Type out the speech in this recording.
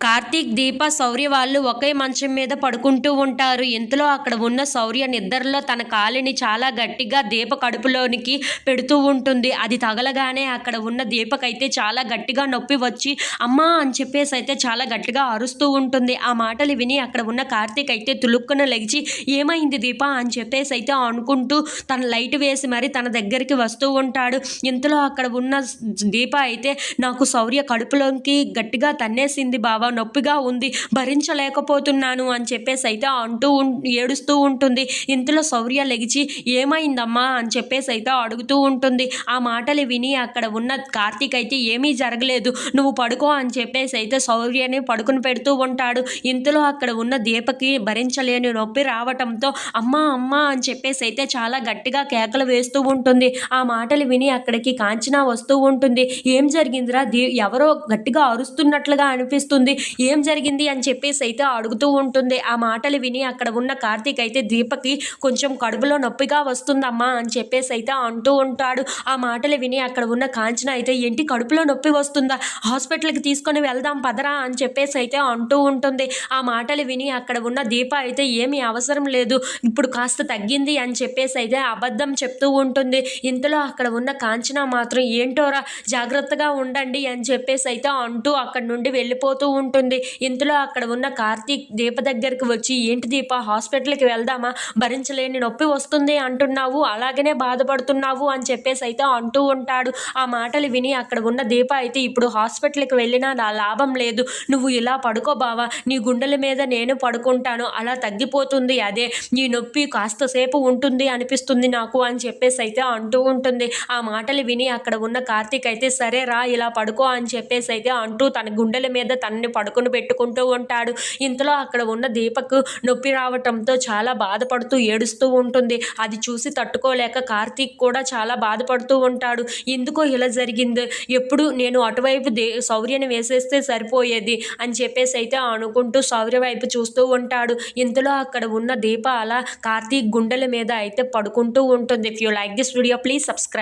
కార్తీక్ దీప శౌర్య వాళ్ళు ఒకే మంచం మీద పడుకుంటూ ఉంటారు. ఇంతలో అక్కడ ఉన్న శౌర్య నిద్రలో తన కాలిని చాలా గట్టిగా దీప కడుపులోనికి పెడుతూ ఉంటుంది. అది తగలగానే అక్కడ ఉన్న దీపకైతే చాలా గట్టిగా నొప్పి వచ్చి అమ్మా అని చెప్పేసి అయితే చాలా గట్టిగా అరుస్తూ ఉంటుంది. ఆ మాటలు విని అక్కడ ఉన్న కార్తీక్ అయితే తులుక్కున లెగిచి ఏమైంది దీప? అని చెప్పేసి అయితే అనుకుంటూ తన లైట్ వేసి మరి తన దగ్గరికి వస్తూ ఉంటాడు. ఇంతలో అక్కడ ఉన్న దీప అయితే నాకు శౌర్య కడుపులోకి గట్టిగా తన్నేసింది బావా నొప్పిగా ఉంది భరించలేకపోతున్నాను అని చెప్పేసి అయితే అంటూ ఉం- ఏడుస్తూ ఉంటుంది. ఇంతలో శౌర్య లెగిచి ఏమైందమ్మా? అని చెప్పేసి అయితే అడుగుతూ ఉంటుంది. ఆ మాటలు విని అక్కడ ఉన్న కార్తీక్ అయితే ఏమీ జరగలేదు. నువ్వు పడుకో అని చెప్పేసి అయితే శౌర్యని పడుకుని పెడుతూ ఉంటాడు. ఇంతలో అక్కడ ఉన్న దీపకి భరించలేని నొప్పి రావటంతో అమ్మా అమ్మా అని చెప్పేసి అయితే చాలా గట్టిగా కేకలు వేస్తూ ఉంటుంది. ఆ మాటలు విని అక్కడికి కాంచన వస్తూ ఉంటుంది. ఏం జరిగిందిరా? దీ ఎవరో గట్టిగా అరుస్తున్నట్లుగా అనిపిస్తుంది. ఏం జరిగింది అని చెప్పేసి అయితే అడుగుతూ ఉంటుంది. ఆ మాటలు విని అక్కడ ఉన్న కార్తీక్ అయితే దీపకి కొంచెం కడుపులో నొప్పిగా వస్తుందమ్మా అని చెప్పేసి అయితే అంటూ ఉంటాడు. ఆ మాటలు విని అక్కడ ఉన్న కాంచన అయితే ఏంటి కడుపులో నొప్పి వస్తుందా? హాస్పిటల్కి తీసుకొని వెళ్దాం పదరా అని చెప్పేసి అయితే అంటూ ఉంటుంది. ఆ మాటలు విని అక్కడ ఉన్న దీప అయితే ఏమీ అవసరం లేదు. ఇప్పుడు కాస్త తగ్గింది అని చెప్పేసి అయితే అబద్ధం చెప్తూ ఉంటుంది. ఇంతలో అక్కడ ఉన్న కాంచన మాత్రం ఏంటోరా? జాగ్రత్తగా ఉండండి అని చెప్పేసి అయితే అంటూ అక్కడ నుండి వెళ్ళిపోతూ ఉంటుంది ఉంటుంది. ఇంతలో అక్కడ ఉన్న కార్తీక్ దీప దగ్గరికి వచ్చి ఏంటి దీప హాస్పిటల్కి వెళ్దామా? భరించలేని నొప్పి వస్తుంది అంటున్నావు. అలాగనే బాధపడుతున్నావు అని చెప్పేసి అయితే అంటూ ఉంటాడు. ఆ మాటలు విని అక్కడ ఉన్న దీప అయితే ఇప్పుడు హాస్పిటల్కి వెళ్ళినా నా లాభం లేదు. నువ్వు ఇలా పడుకో బావా. నీ గుండెల మీద నేను పడుకుంటాను. అలా తగ్గిపోతుంది. అదే నీ నొప్పి కాస్త సేపు ఉంటుంది అనిపిస్తుంది నాకు అని చెప్పేసి అయితే అంటూ ఉంటుంది. ఆ మాటలు విని అక్కడ ఉన్న కార్తీక్ అయితే సరే రా ఇలా పడుకో అని చెప్పేసి అయితే అంటూ తన గుండెల మీద తనని పడుకుని పెట్టుకుంటూ ఉంటాడు. ఇంతలో అక్కడ ఉన్న దీపకు నొప్పి రావటంతో చాలా బాధపడుతూ ఏడుస్తూ ఉంటుంది. అది చూసి తట్టుకోలేక కార్తీక్ కూడా చాలా బాధపడుతూ ఉంటాడు. ఎందుకో ఇలా జరిగింది? ఎప్పుడు నేను అటువైపు దే శౌర్యని వేసేస్తే సరిపోయేది? అని చెప్పేసి అయితే అనుకుంటూ శౌర్య వైపు చూస్తూ ఉంటాడు. ఇంతలో అక్కడ ఉన్న దీప అలా కార్తీక్ గుండెల మీద అయితే పడుకుంటూ ఉంటుంది. If you like this video please subscribe